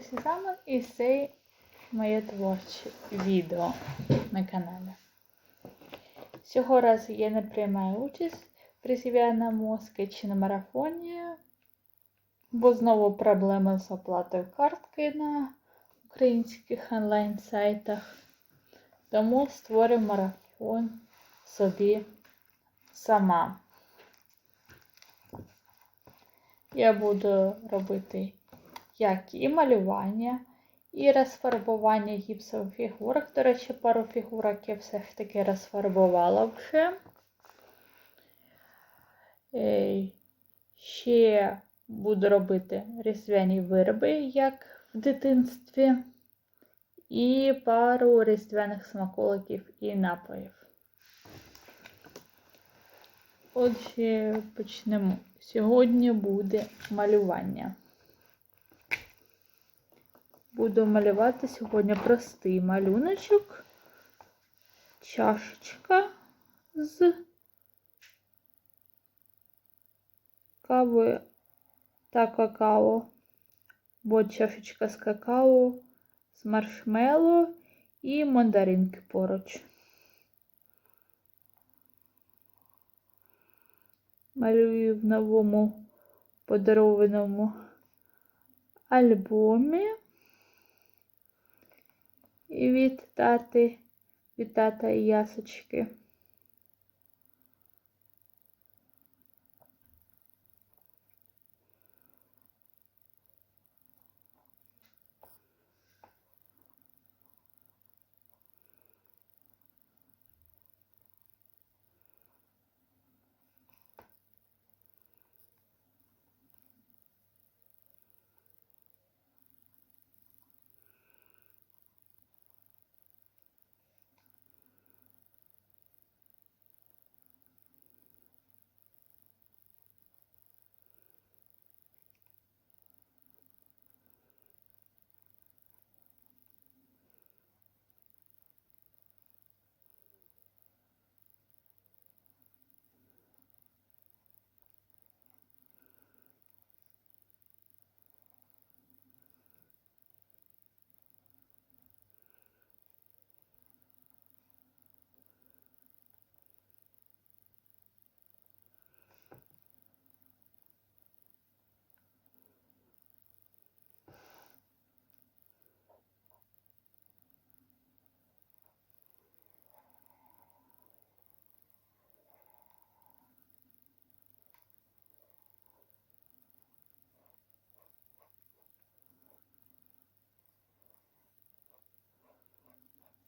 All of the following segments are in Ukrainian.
усі вами і це моє творче відео на каналі. Цього разу я не приймаю участь в мозки чи на марафоні, бо знову проблеми з оплатою картки на українських онлайн-сайтах. Тому створю марафон собі сама. Я буду робити як і малювання, і розфарбування гіпсових фігурок. До речі, пару фігурок я все ж таки розфарбувала вже. Е, Ще буду робити різдвяні вироби, як в дитинстві, і пару різдвяних смаколиків і напоїв. Отже, почнемо. Сьогодні буде малювання. Буду малювати сьогодні простий малюночок, чашечка з кави та какао, бо чашечка з какао, з маршмеллоу і мандаринки поруч. Малюю в новому подарованому альбомі. І від тати, від тата і ясочки.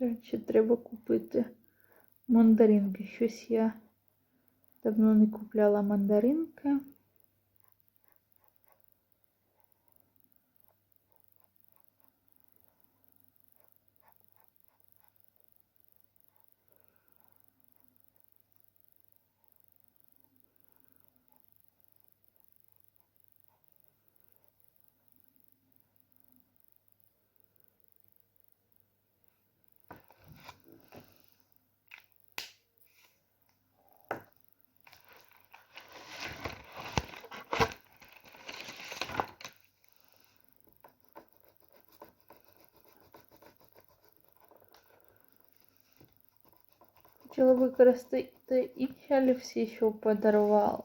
Речі, треба купити мандаринки. Щось я давно не купляла мандаринки. Хотіла використати інші олівці, що подарували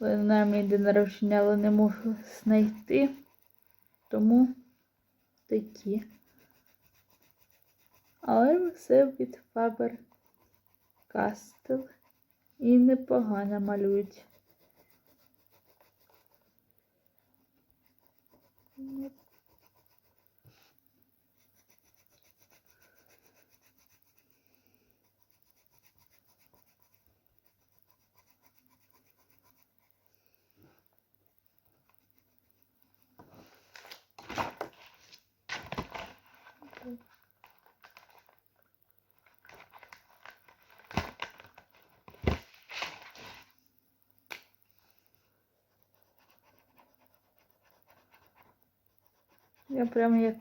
на мій день народження, але не можу знайти. Тому такі. Але все від Faber Castell і непогано малюють. Я прям як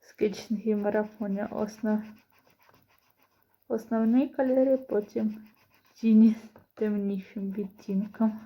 з скетчингі марафоні основ... основний кольори, потім тіні темнішим відтінком.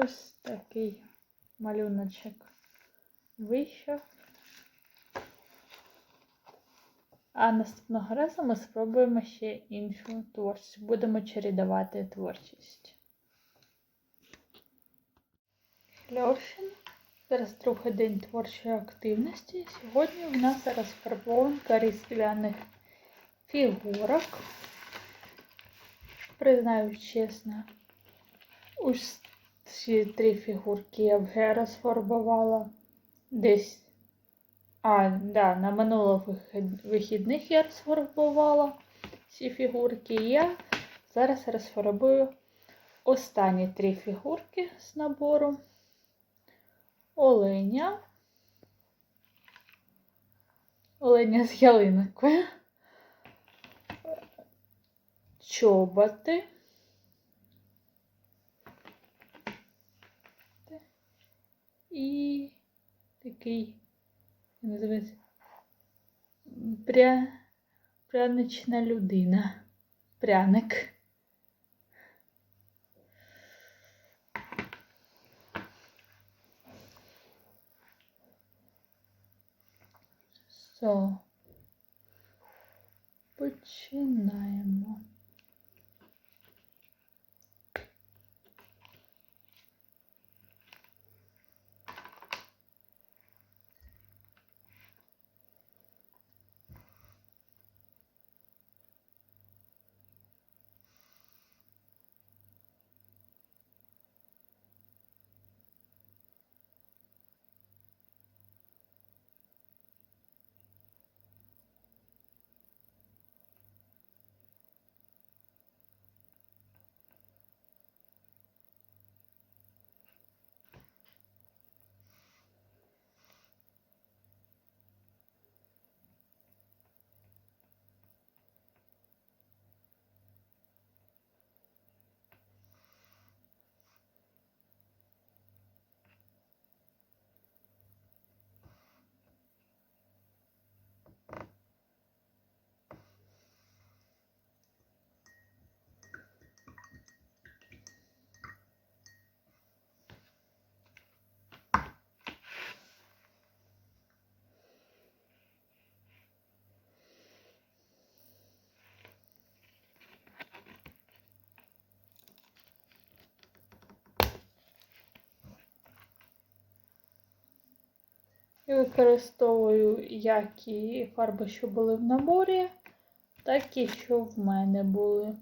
Ось такий малюночок вийшов. А наступного разу ми спробуємо ще іншу творчість. Будемо чередувати творчість. Льошин. Зараз другий день творчої активності. Сьогодні в нас розфарбованка різдвяних фігурок. Признаю чесно, ось ці три фігурки я вже розфарбувала десь. А, да, на минулих вихідних я розфарбувала ці фігурки. Я зараз розфарбую останні три фігурки з набору. Оленя. Оленя з ялинкою. Чоботи. І такий, як називається, пря... прянична людина. Пряник. Все. Починаємо. І використовую як і фарби, що були в наборі, так і що в мене були.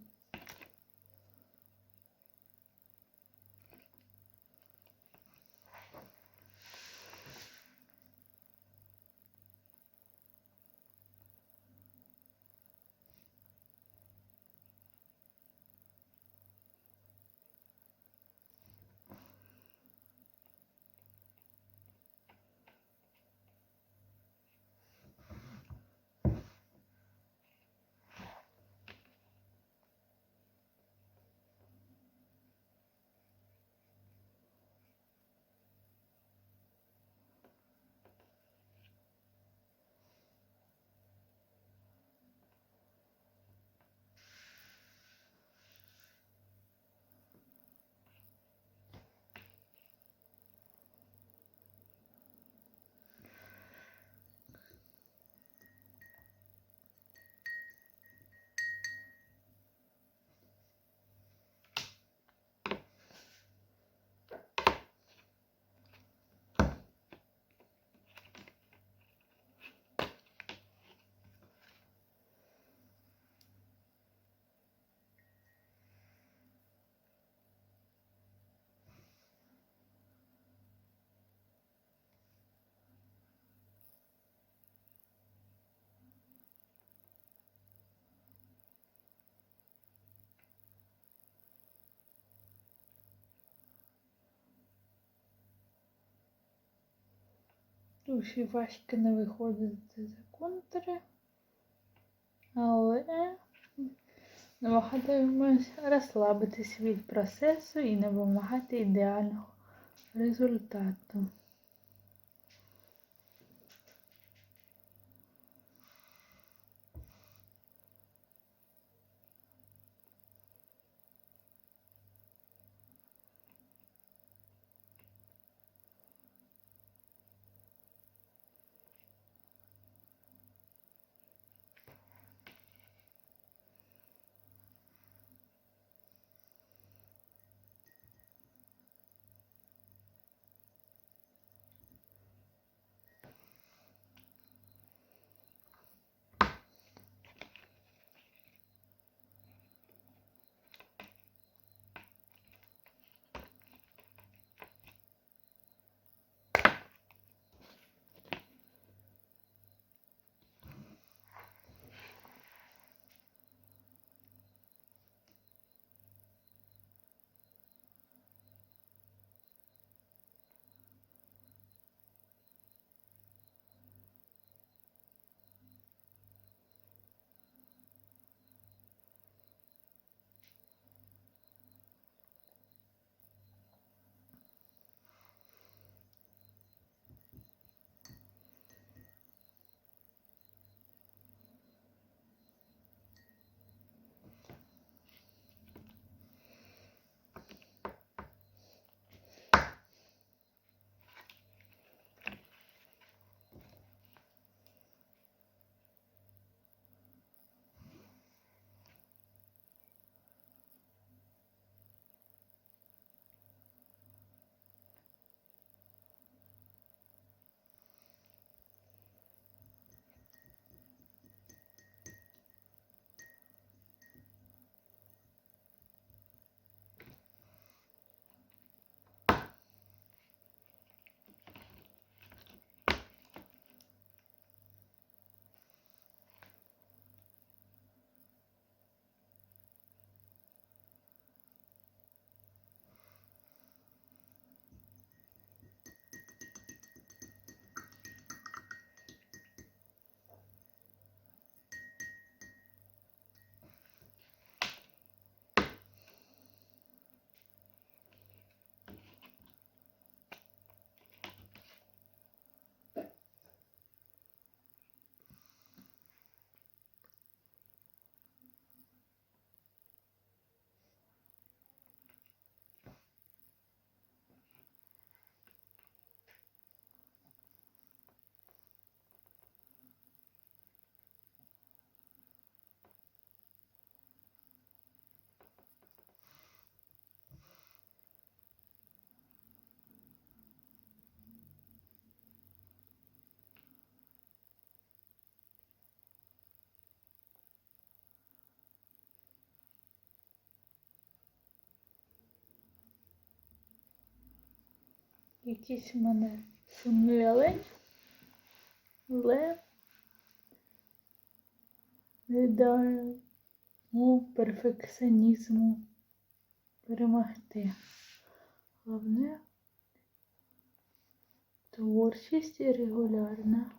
Важко не виходити за контури, але намагатимемось розслабитись від процесу і не вимагати ідеального результату. Якийсь у мене сумний олень, але не даю перфекціонізму перемогти. Головне творчість і регулярна.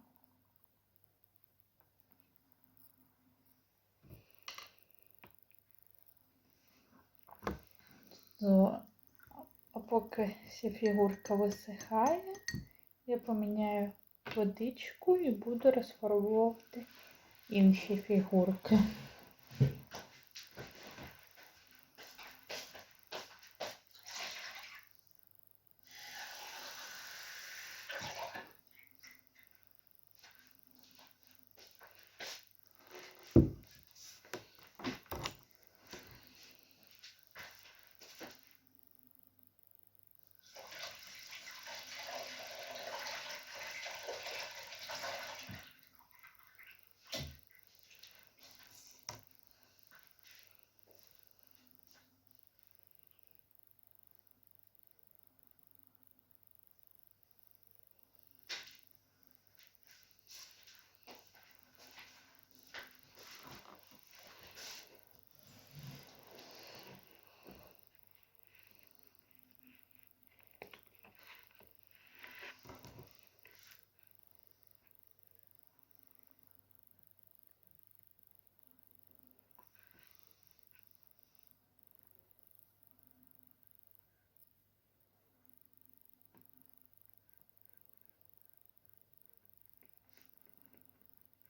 А поки ця фігурка висихає, я поміняю водичку і буду розфарбовувати інші фігурки.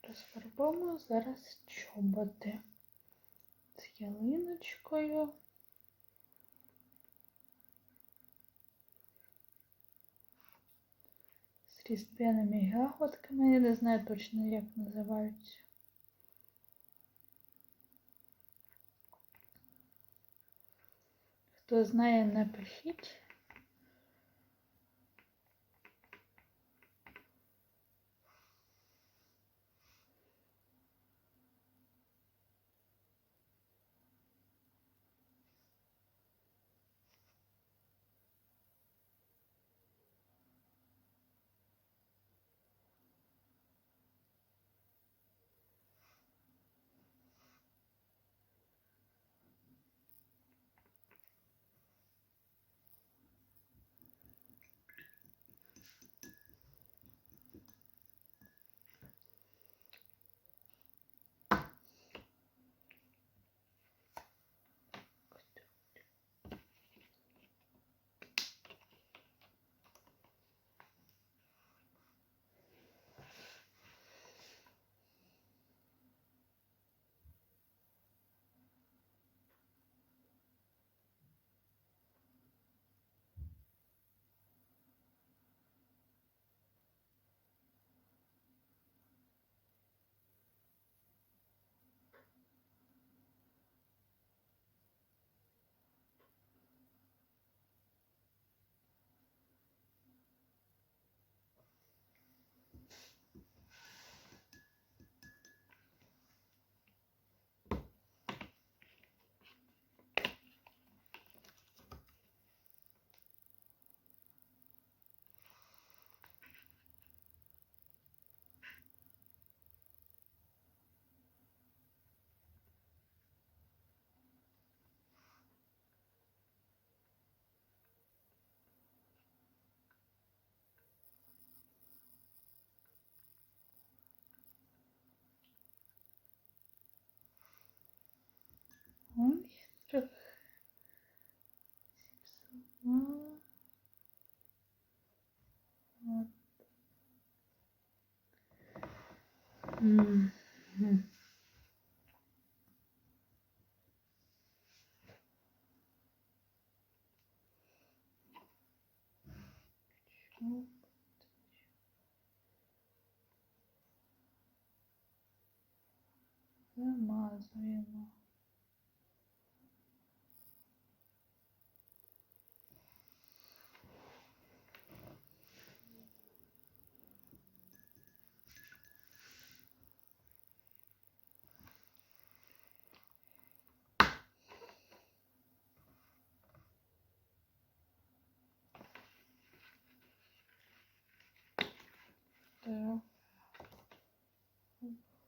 Розфарбуємо зараз чоботи з ялиночкою. З різдвяними ягодками. Я не знаю точно, як називаються. Хто знає, напишіть. Ой, трохи зіпсувала. От. Мгм. Чому? Замазуємо. Так.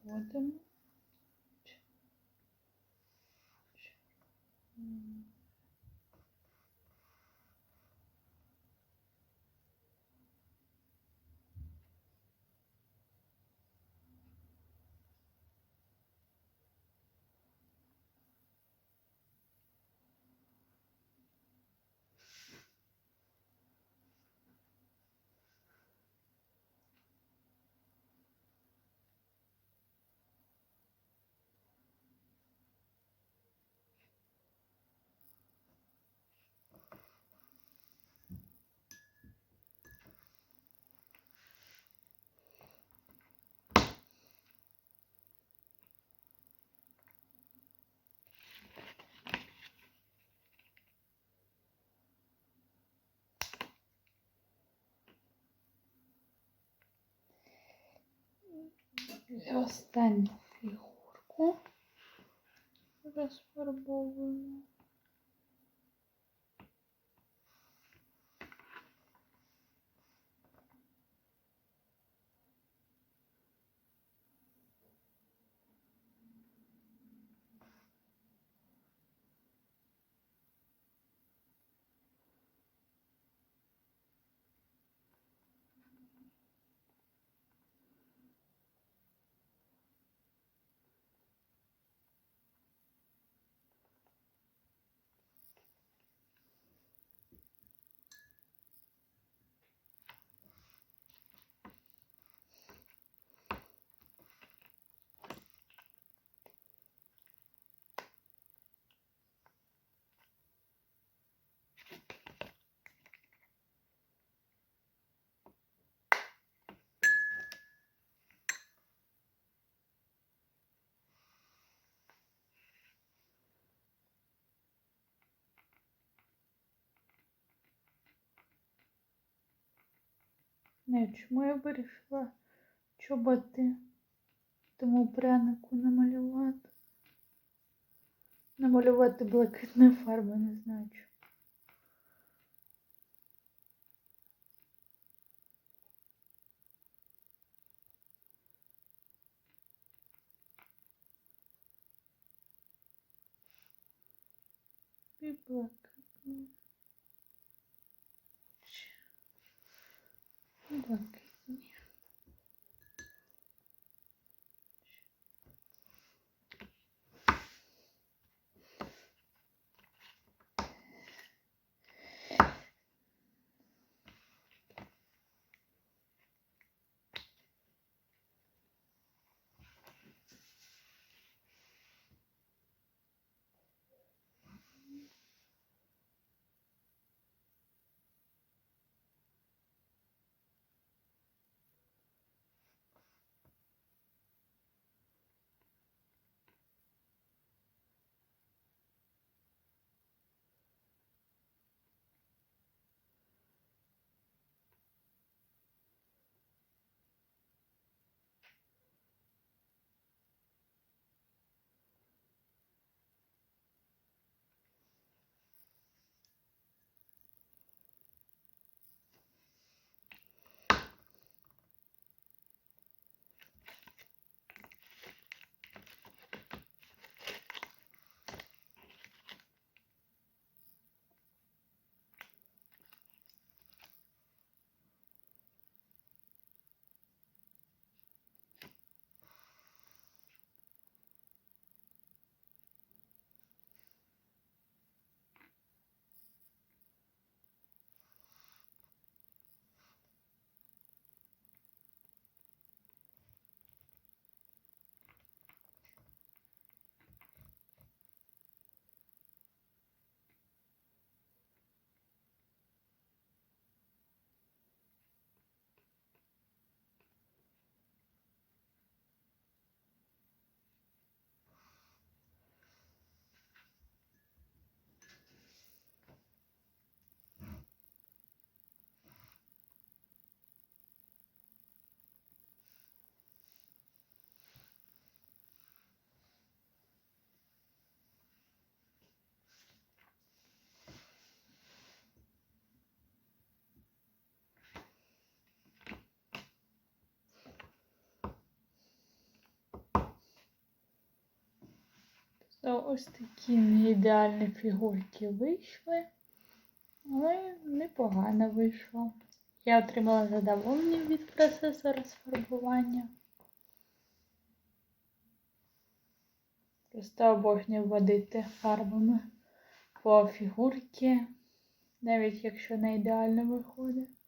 Вводимо. eu ten bir korku. Biraz. Не, чому я вирішила чоботи тому прянику намалювати. Намалювати блакитною фарбою, не знаю чому. І ось такі не ідеальні фігурки вийшли, але непогано вийшло. Я отримала задоволення від процесу розфарбування. Просто обожнюю водити фарбами по фігурці, навіть якщо не ідеально виходить.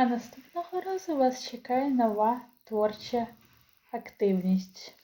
А наступного разу вас чекає нова творча активність.